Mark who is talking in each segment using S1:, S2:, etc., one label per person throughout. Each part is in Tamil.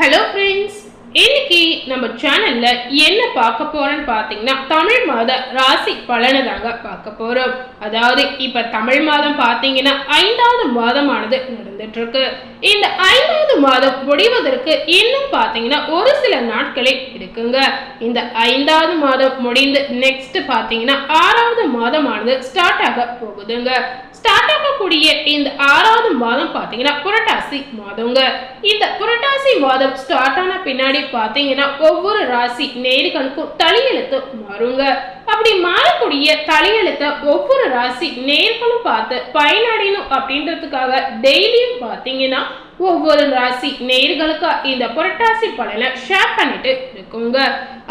S1: ஹலோ ஃப்ரெண்ட்ஸ் இன்னைக்கு நம்ம சேனல்ல என்ன பார்க்க போறோம்னு பார்த்தீங்கன்னா தமிழ் மாத ராசி பலனை தாங்க பார்க்க போறோம். அதாவது இப்ப தமிழ் மாதம் பார்த்தீங்கன்னா ஐந்தாவது மாதமானது நடந்துட்டு இருக்கு இந்த ஐந்தாவது மாதம் முடிவதற்கு இன்னும் பார்த்தீங்கன்னா ஒரு சில நாட்களே இருக்குங்க. இந்த ஐந்தாவது மாதம் முடிந்து நெக்ஸ்ட் பார்த்தீங்கன்னா ஆறாவது மாதமானது ஸ்டார்ட் ஆக போகுதுங்க. ஸ்டார்ட் ஆகக்கூடிய இந்த ஆறாவது மாதம் பார்த்தீங்கன்னா புரட்டாசி மாதங்க. இந்த புரட்டாசி மாதம் ஸ்டார்ட் ஆன பின்னாடி பார்த்தீங்கன்னா ஒவ்வொரு ராசி நேர்களுக்கும் தலையெழுத்து மாறுங்க. அப்படி மாறக்கூடிய தலையெழுத்த ஒவ்வொரு ராசி நேர்களும் பார்த்து பயனடையணும் அப்படின்றதுக்காக டெய்லியும் பார்த்தீங்கன்னா ஒவ்வொரு ராசி நேர்களுக்கு இந்த புரட்டாசி பலனை ஷேர் பண்ணிட்டு இருக்குங்க.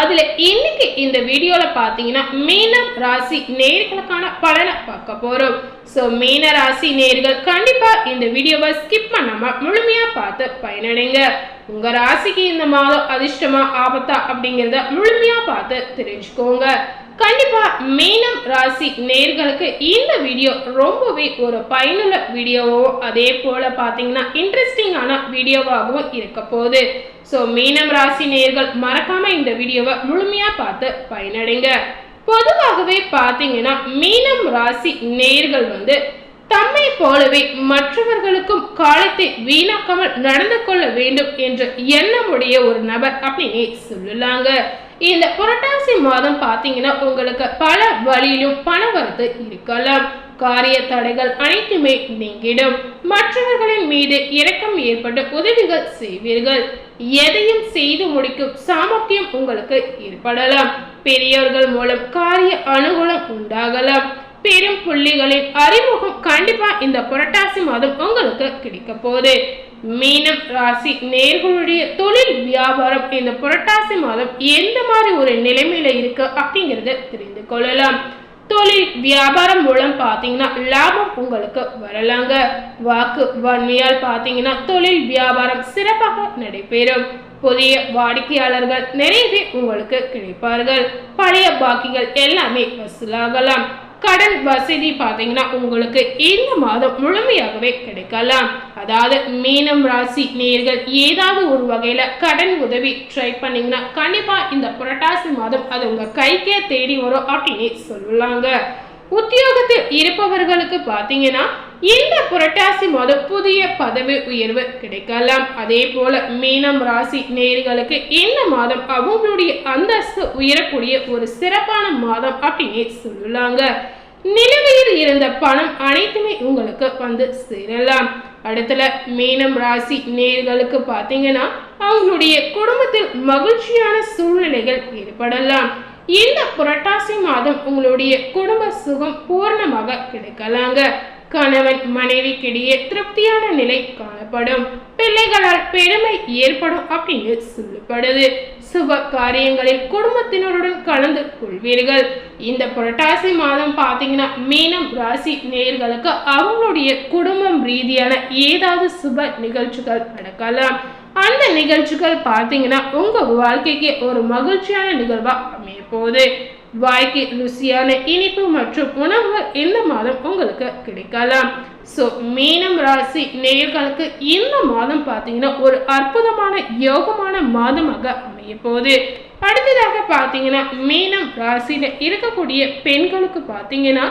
S1: அதுல இன்னைக்கு இந்த வீடியோல பாத்தீங்கன்னா மீனம் ராசி நேர்களுக்கான பலனை பார்க்க போறோம். ஸோ மீன ராசி நேர்கள் கண்டிப்பா இந்த வீடியோவை ஸ்கிப் பண்ணாம முழுமையா பார்த்து பயனடைங்க. உங்க ராசிக்கு இந்த மாதம் அதிர்ஷ்டமா ஆபத்தா அப்படிங்கிறத முழுமையா பார்த்து தெரிஞ்சுக்கோங்க. கண்டிப்பாக மீனம் ராசி நேர்களுக்கு இந்த வீடியோ ரொம்பவே ஒரு பயனுள்ள வீடியோவோ அதே போல் பார்த்தீங்கன்னா இன்ட்ரெஸ்டிங்கான வீடியோவாகவும் இருக்க போகுது. ஸோ மீனம் ராசி நேர்கள் மறக்காமல் இந்த வீடியோவை முழுமையாக பார்த்து பயனடைங்க. பொதுவாகவே பார்த்தீங்கன்னா மீனம் ராசி நேர்கள் வந்து தம்மை போலவே மற்றவர்களுக்கும் காலத்தை வீணாக்காமல் நடந்து கொள்ள வேண்டும் என்ற எண்ணமுடைய ஒரு நபர் அப்படின்னு சொல்லலாங்க. இந்த புரட்டாசி மாதம் பார்த்தீங்கன்னா உங்களுக்கு பல வழியிலும் பண வரத்து இருக்கலாம். காரிய தடைகள் அனைத்துமே நீங்கிடும். மற்றவர்களின் மீது இரக்கம் ஏற்பட்டு உதவிகள் செய்வீர்கள். எதையும் செய்து முடிக்கும் சாமர்த்தியம் உங்களுக்கு ஏற்படலாம். பெரியவர்கள் மூலம் காரிய அனுகூலம் உண்டாகலாம். பெரும் புள்ளிகளின் அறிமுகம் கண்டிப்பா இந்த புரட்டாசி மாதம் உங்களுக்கு கிடைக்க போகுது. மீனம் ராசி நேர்களுடைய தொழில் வியாபாரம் இந்த புரட்டாசி மாதம் எந்த மாதிரி ஒரு நிலைமையில இருக்கு அப்படிங்கறத தெரிந்து கொள்ளலாம். தொழில் வியாபாரம் மூலம் பார்த்தீங்கன்னா லாபம் உங்களுக்கு வரலாங்க. வாக்கு வன்மையால் பார்த்தீங்கன்னா தொழில் வியாபாரம் சிறப்பாக நடைபெறும். புதிய வாடிக்கையாளர்கள் நிறையவே உங்களுக்கு கிடைப்பார்கள். பழைய பாக்கிகள் எல்லாமே வசூலாகலாம். கடன் வசதி பார்த்தீங்கன்னா உங்களுக்கு இந்த மாதம் முழுமையாகவே கிடைக்கலாம். அதாவது மீனம் ராசி நேர்கள் ஏதாவது ஒரு வகையில கடன் உதவி ட்ரை பண்ணீங்கன்னா கண்டிப்பா இந்த புரட்டாசி மாதம் அது உங்க கைக்கே தேடி வரும் அப்படின்னு சொல்லலாங்க. உத்தியோகத்தில் இருப்பவர்களுக்கு பார்த்தீங்கன்னா இந்த புரட்டாசி மாதம் புதிய பதவி உயர்வு கிடைக்கலாம். அதே போல மீனம் ராசி நேர்களுக்கு இந்த மாதம் அவங்களுடைய அந்தஸ்து உயரக்கூடிய ஒரு சிறப்பான மாதம் அப்படின்னு சொல்லலாங்க. நிலுவையில் இருந்த பணம் அனைத்துமே உங்களுக்கு வந்து சேரலாம். அடுத்துல மீனம் ராசி நேர்களுக்கு பார்த்தீங்கன்னா அவங்களுடைய குடும்பத்தில் மகிழ்ச்சியான சூழ்நிலைகள் ஏற்படலாம். இந்த புரட்டாசி மாதம் உங்களுடைய குடும்ப சுகம் பூர்ணமாக கிடைக்கலாங்க. கணவன் மனைவிக்கிடையே திருப்தியான நிலை காணப்படும். பிள்ளைகளால் பெருமை ஏற்படும் அப்படின்னு சொல்லப்படுது. சுப காரியங்களில் குடும்பத்தினருடன் கலந்து கொள்வீர்கள். இந்த புரட்டாசி மாதம் பார்த்தீங்கன்னா மீனம் ராசி நேர்களுக்கு அவங்களுடைய குடும்பம் ரீதியான ஏதாவது சுப நிகழ்ச்சிகள் நடக்கலாம். அந்த நிகழ்ச்சிகள் பார்த்தீங்கன்னா உங்கள் வாழ்க்கைக்கு ஒரு மகிழ்ச்சியான நிகழ்வாக அமைய போகுது வாய்க்கு ருசியான இனிப்பு மற்றும் உணவுகள் இந்த மாதம் உங்களுக்கு கிடைக்கலாம். ஸோ மீனம் ராசி நேயர்களுக்கு இந்த மாதம் பார்த்தீங்கன்னா ஒரு அற்புதமான யோகமான மாதமாக அமைய போகுது அடுத்ததாக பார்த்தீங்கன்னா மீனம் ராசியில் இருக்கக்கூடிய பெண்களுக்கு பார்த்தீங்கன்னா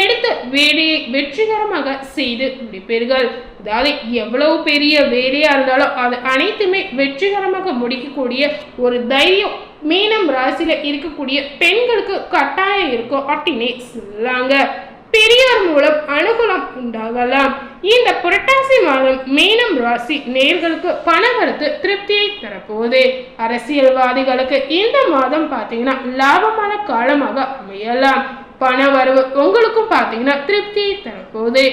S1: எடுத்த வேலையை வெற்றிகரமாக செய்து முடிப்பீர்கள். அதாவது எவ்வளவு பெரிய வேலையா இருந்தாலும் அது அனைத்துமே வெற்றிகரமாக முடிக்கக்கூடிய ஒரு தைரியம் மீனம் ராசியில இருக்கக்கூடிய பெண்களுக்கு கட்டாயம் இருக்கும் அப்படின்னே சொல்லாங்க பெரியார் மூலம் அனுகூலம் உண்டாகலாம். இந்த புரட்டாசி மாதம் மீனம் ராசி நேர்களுக்கு பணவரத்து திருப்தியை தரப்போகுது. அரசியல்வாதிகளுக்கு இந்த மாதம் பார்த்தீங்கன்னா லாபமான காலமாக அமையலாம். பண வரவு உங்களுக்கும் பார்த்தீங்கன்னா திருப்தியை தரப்போகுது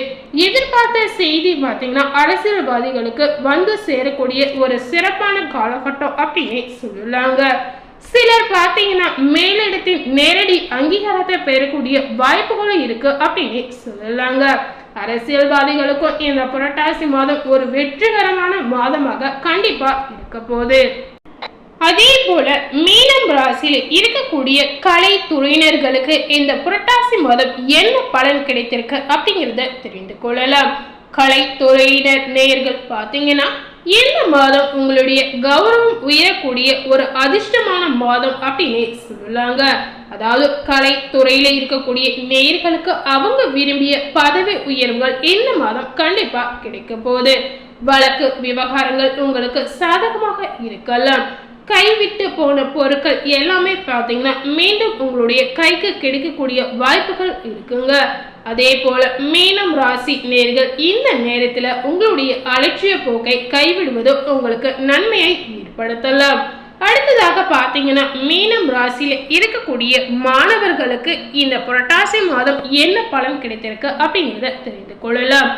S1: எதிர்பார்த்த செய்தி பார்த்தீங்கன்னா அரசியல்வாதிகளுக்கு வந்து சேரக்கூடிய ஒரு சிறப்பான காலகட்டம் அப்படின்னு சொல்லலாங்க. சிலர் பார்த்தீங்கன்னா மேலிடத்தின் நேரடி அங்கீகாரத்தை பெறக்கூடிய வாய்ப்புகளும் இருக்கு அப்படின்னு சொல்லலாங்க. அரசியல்வாதிகளுக்கும் இந்த புரட்டாசி மாதம் ஒரு வெற்றிகரமான மாதமாக கண்டிப்பா இருக்க போகுது. அதே போல மீனம் ராசியில் இருக்கக்கூடிய கலை துறையினர்களுக்கு இந்த புரட்டாசி மாதம் என்ன பலன் கிடைத்திருக்கு அப்படிங்கிறத தெரிந்து கொள்ளலாம். கலைத்துறையினர் நேயர்கள் பார்த்தீங்கன்னா இந்த மாதம் உங்களுடைய கௌரவம் உயரக்கூடிய ஒரு அதிர்ஷ்டமான மாதம் அப்படின்னு சொல்லலாங்க. அதாவது கலை துறையில இருக்கக்கூடிய நேயர்களுக்கு அவங்க விரும்பிய பதவி உயர்வுகள் இந்த மாதம் கண்டிப்பா கிடைக்க போகுது. வழக்கு விவகாரங்கள் உங்களுக்கு சாதகமாக இருக்கலாம். கைவிட்டு போன பொருட்கள் எல்லாமே பார்த்தீங்கன்னா மீண்டும் உங்களுடைய கைக்கு கிடைக்கக்கூடிய வாய்ப்புகள் இருக்குங்க. அதே போல மீனம் ராசி நேர்கள் இந்த நேரத்தில் உங்களுடைய அலட்சிய போக்கை கைவிடுவது உங்களுக்கு நன்மையை ஏற்படுத்தலாம். அடுத்ததாக பார்த்தீங்கன்னா மீனம் ராசியில இருக்கக்கூடிய மாணவர்களுக்கு இந்த புரட்டாசி மாதம் என்ன பலன் கிடைத்திருக்கு அப்படிங்கிறத தெரிந்து கொள்ளலாம்.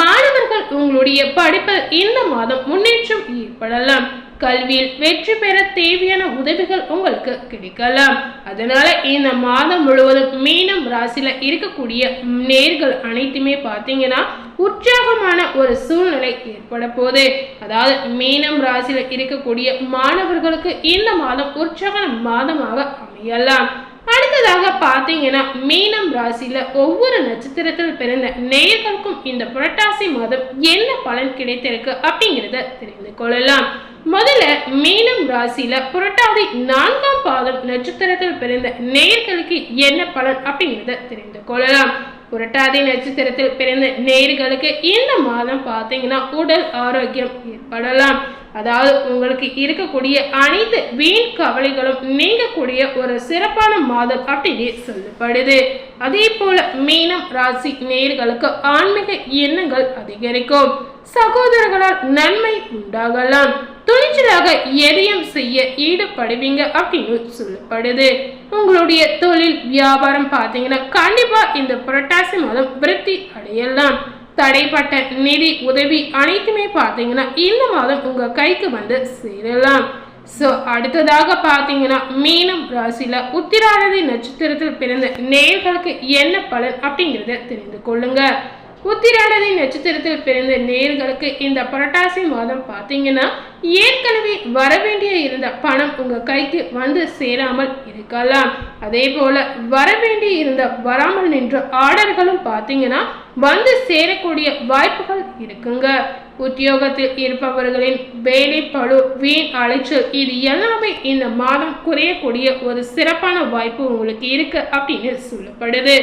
S1: மாணவர்கள் உங்களுடைய படிப்பில் இந்த மாதம் முன்னேற்றம் ஏற்படலாம். கல்வியில் வெற்றி பெற தேவையான உதவிகள் உங்களுக்கு கிடைக்கலாம். அதனால இந்த மாதம் முழுவதும் மீனம் ராசியில இருக்கக்கூடிய நேர்கள் அனைத்துமே பார்த்தீங்கன்னா உற்சாகமான ஒரு சூழ்நிலை ஏற்பட போகுது. அதாவது மீனம் ராசியில இருக்கக்கூடிய மாணவர்களுக்கு இந்த மாதம் உற்சாக மாதமாக அமையலாம். அடுத்ததாக பார்த்தீங்கன்னா மீனம் ராசியில ஒவ்வொரு நட்சத்திரத்தில் பிறந்த நேயர்களுக்கும் இந்த புரட்டாசி மாதம் என்ன பலன் கிடைத்திருக்கு அப்படிங்கிறத தெரிந்து கொள்ளலாம். முதல்ல மீனம் ராசியில புரட்டாதி நான்காம் பாதம் நட்சத்திரத்தில் பிறந்த நேர்களுக்கு என்ன பலன் அப்படிங்கிறத தெரிந்து கொள்ளலாம். புரட்டாதி நட்சத்திரத்தில் பிறந்த நேர்களுக்கு இந்த மாதம் பார்த்தீங்கன்னா உடல் ஆரோக்கியம் ஏற்படலாம். அதாவது உங்களுக்கு இருக்கக்கூடிய அனைத்து வீண் கவலைகளும் நீங்கக்கூடிய ஒரு சிறப்பான மாதம் அப்படின்னு சொல்லப்படுது. அதே போல மீனம் ராசி நேர்களுக்கு ஆன்மீக எண்ணங்கள் அதிகரிக்கும். சகோதரர்களால் நன்மை உண்டாகலாம். துணிச்சலாக எதையும் செய்ய ஈடுபடுவீங்க அப்படின்னு சொல்லப்படுது. உங்களுடைய தொழில் வியாபாரம் பார்த்தீங்கன்னா கண்டிப்பா இந்த புரட்டாசி மாதம் விருத்தி அடையலாம் தடைப்பட்ட நிதி உதவி அனைத்துமே பார்த்தீங்கன்னா இந்த மாதம் உங்க கைக்கு வந்து சேரலாம். ஸோ அடுத்ததாக பார்த்தீங்கன்னா மீனம் ராசியில் உத்திராரதி நட்சத்திரத்தில் பிறந்த நேர்களுக்கு என்ன பலன் அப்படிங்கிறத தெரிந்து கொள்ளுங்கள் உத்திராடனை நட்சத்திரத்தில் பிறந்த நேர்களுக்கு இந்த புரட்டாசி மாதம் பார்த்தீங்கன்னா ஏற்கனவே வரவேண்டிய இருந்த பணம் உங்க கைக்கு வந்து சேராமல் இருக்கலாம். அதே போல வரவேண்டி இருந்த வராமல் நின்ற ஆர்டர்களும் பார்த்தீங்கன்னா வந்து சேரக்கூடிய வாய்ப்புகள் இருக்குங்க. உத்தியோகத்தில் இருப்பவர்களின் வேலை பழு வீண் அலைச்சல் இது எல்லாமே இந்த மாதம் குறையக்கூடிய ஒரு சிறப்பான வாய்ப்பு உங்களுக்கு இருக்கு அப்படின்னு சொல்லப்படுது.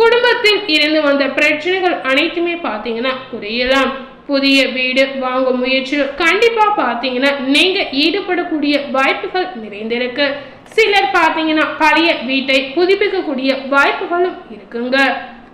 S1: குடும்பத்தில் இருந்து வந்த பிரச்சனைகள் அனைத்துமே பார்த்தீங்கன்னா குறையலாம். புதிய வீடு வாங்கும் முயற்சியில் கண்டிப்பாக பார்த்தீங்கன்னா நீங்கள் ஈடுபடக்கூடிய வாய்ப்புகள் நிறைந்திருக்கு. சிலர் பார்த்தீங்கன்னா பழைய வீட்டை புதுப்பிக்கக்கூடிய வாய்ப்புகளும் இருக்குங்க.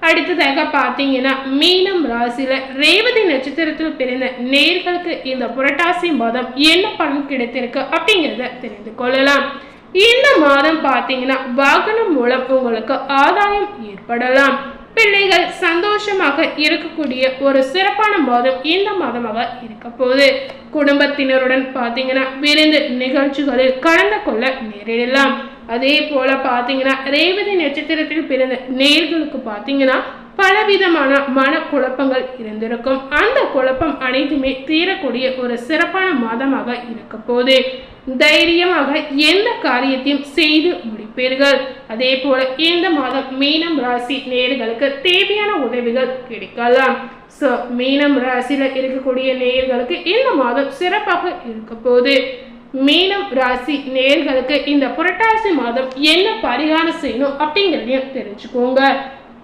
S1: அடுத்ததாக பார்த்தீங்கன்னா மீனம் ராசியில் ரேவதி நட்சத்திரத்தில் பிறந்த நேர்களுக்கு இந்த புரட்டாசி மாதம் என்ன பலன் கிடைத்திருக்கு அப்படிங்கிறத தெரிந்து கொள்ளலாம். இந்த மாதம் பார்த்தீங்கன்னா வாகனம் மூலம் உங்களுக்கு ஆதாயம் ஏற்படலாம். பிள்ளைகள் சந்தோஷமாக இருக்கக்கூடிய ஒரு சிறப்பான மாதம் இந்த மாதமாக இருக்க போகுது. குடும்பத்தினருடன் பார்த்தீங்கன்னா விருந்து நிகழ்ச்சிகளில் கலந்து கொள்ள நேரிடலாம். அதே போல பார்த்தீங்கன்னா ரேவதி நட்சத்திரத்தில் பிறந்த நேர்களுக்கு பார்த்தீங்கன்னா பலவிதமான மன குழப்பங்கள் இருந்திருக்கும். அந்த குழப்பம் அனைத்துமே தீரக்கூடிய ஒரு சிறப்பான மாதமாக இருக்க போது தைரியமாக எந்த காரியத்தையும் செய்து முடிப்பீர்கள். அதே போல இந்த மாதம் மீனம் ராசி நேர்களுக்கு தேவையான உதவிகள் கிடைக்கலாம். ஸோ மீனம் ராசியில் இருக்கக்கூடிய நேர்களுக்கு இந்த மாதம் சிறப்பாக இருக்க போது மீனம் ராசி நேர்களுக்கு இந்த புரட்டாசி மாதம் என்ன பரிகாரம் செய்யணும் அப்படிங்கிறதையும் தெரிஞ்சுக்கோங்க.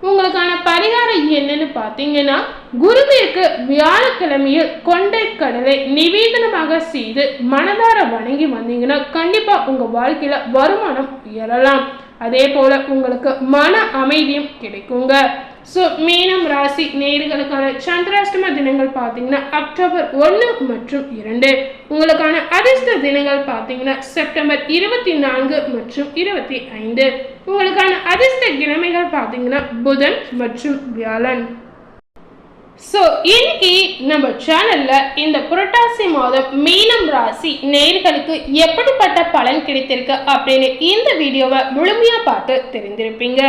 S1: உங்களுக்கான பரிகாரம் என்னன்னு பார்த்தீங்கன்னா குருவிற்கு வியாழக்கிழமையில் கொண்டை கடலை நிவேதனமாக செய்து மனதார வணங்கி வந்தீங்கன்னா கண்டிப்பா உங்க வாழ்க்கையில வருமானம் உயரலாம் அதே போல உங்களுக்கு மன அமைதியும் கிடைக்குங்க. ஸோ மீனம் ராசி நேர்களுக்கான சந்திராஷ்டம தினங்கள் பார்த்தீங்கன்னா அக்டோபர் ஒன்று மற்றும் இரண்டு. உங்களுக்கான அதிர்ஷ்ட தினங்கள் பார்த்தீங்கன்னா செப்டம்பர் இருபத்தி நான்கு மற்றும் இருபத்தி ஐந்து. உங்களுக்கான அதிர்ஷ்ட கிழமைகள் பார்த்தீங்கன்னா புதன் மற்றும் வியாழன். ஸோ இன்னைக்கு நம்ம சேனல்ல இந்த புரட்டாசி மாதம் மீனம் ராசி நேர்களுக்கு எப்படிப்பட்ட பலன் கிடைத்திருக்கு அப்படின்னு இந்த வீடியோவை முழுமையாக பார்த்து தெரிந்திருப்பீங்க.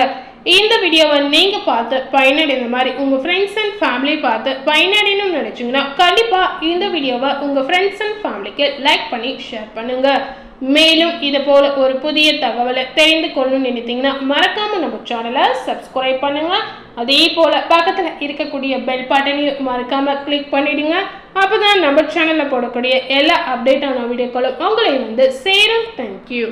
S1: இந்த வீடியோவை நீங்கள் பார்த்து பயனடைந்த மாதிரி உங்கள் ஃப்ரெண்ட்ஸ் அண்ட் ஃபேமிலி பார்த்து பயனடையணும்னு நினச்சிங்கன்னா கண்டிப்பாக இந்த வீடியோவை உங்கள் ஃப்ரெண்ட்ஸ் அண்ட் ஃபேமிலிக்கு லைக் பண்ணி ஷேர் பண்ணுங்கள் மேலும் இது போல் ஒரு புதிய தகவலை தெரிந்து கொள்ளணும்னு நினைத்தீங்கன்னா மறக்காம நம்ம சேனலை சப்ஸ்கிரைப் பண்ணுங்கள் அதே போல் பக்கத்தில் இருக்கக்கூடிய பெல் பட்டனையும் மறக்காமல் கிளிக் பண்ணிவிடுங்க அப்போ தான் நம்ம சேனலில் போடக்கூடிய எல்லா அப்டேட்டான வீடியோக்களும் உங்களை வந்து சேரும். தேங்க்யூ